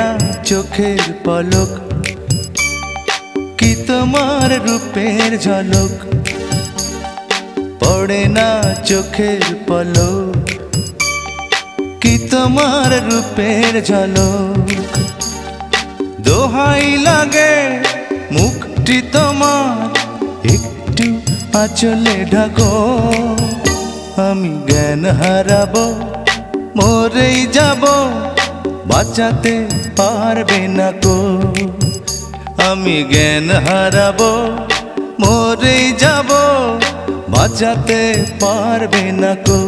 না চোখের পলক? কি তোমার রূপের ঝলক? পড়ে না চোখের পলক? কি তোমার রূপের ঝলক? দোহাই লাগে মুখটি তোমার, একটু আচলে ঢাকো। আমি জ্ঞান হারাবো, মরেই যাব। বাঁচাতে পারবে না কো আমি জ্ঞান হারাবো, মরেই যাব, বাঁচাতে পারবে না কো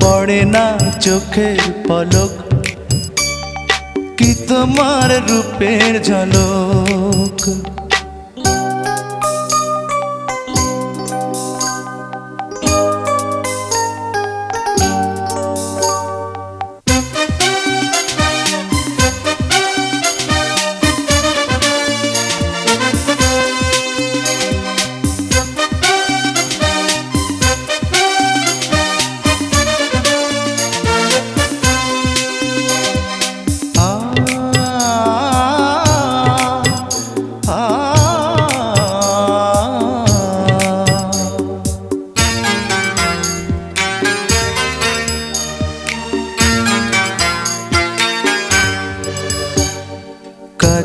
পড়ে না চোখের পলক, কি তোমার রূপের ঝলক।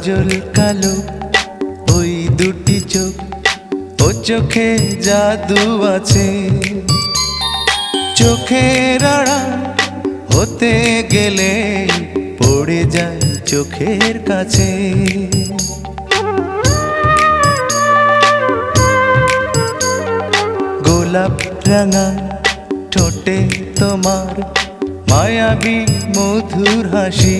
কাজল কালো, ওই দুটি চোখ, ও চোখে জাদু আছে। চোখের আড়াল হতে গেলে পড়ে যায় চোখের কাছে। গোলাপ রাঙা ঠোঁটে তোমার মায়াবী মধুর হাসি।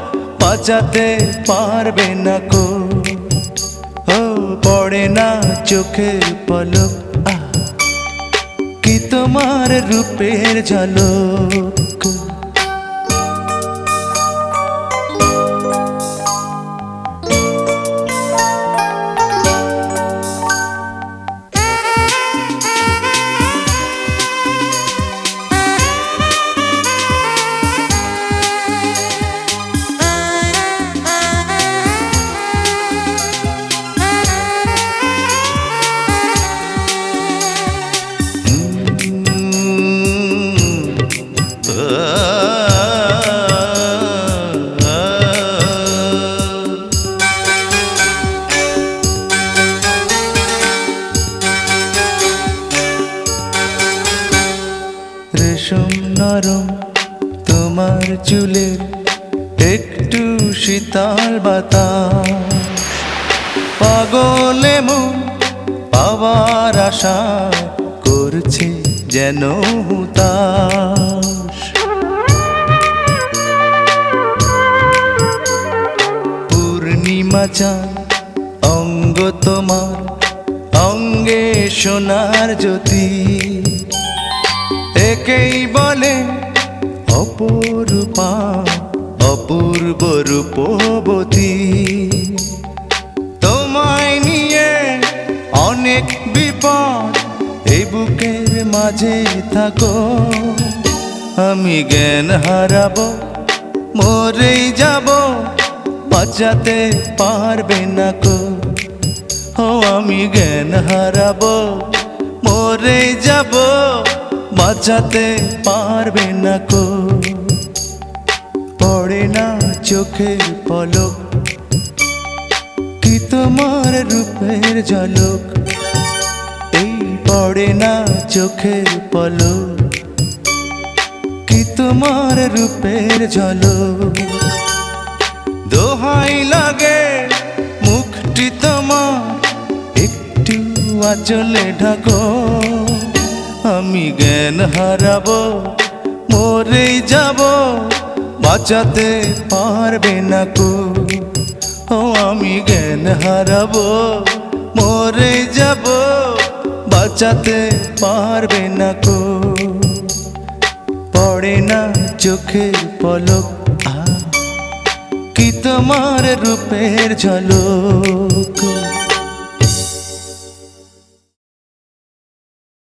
বাঁচাতে পারবে না কো। ও পড়ে না চোখে পলক। কি তোমার রূপের ঝলক? চুলের একটু শীতল বাতাস। পাগলে মন পাওয়ার আশা করছে যেন হুতাশ। পূর্ণিমা চাঁদ, অঙ্গ তোমার, অঙ্গে সোনার জ্যোতি। অপরূপা অপূর্ব রূপবতী। তোমায় নিয়ে অনেক বিপদ, এই বুকের মাঝে থাকো। আমি জ্ঞান হারাব, মরেই যাব, বাঁচাতে পারবে না কো। ও, আমি জ্ঞান হারাব মরে যাব, বাঁচাতে পারবে না কো। পড়ে না চোখের পলক, কি তোমার রূপের ঝলক? এই পড়ে না চোখের পলক, কি তোমার রূপের ঝলক? দোহাই লাগে মুখটি তোমার, একটু আচলে ঢাকো। আমি জ্ঞান হারাবো, মরেই যাব। বাঁচাতে পারবে না কো। ও, আমি জ্ঞান হারাবো, মরে যাব, বাঁচাতে পারবে না কো। পড়ে না চোখের পলক কি তোমার রূপের ঝলক?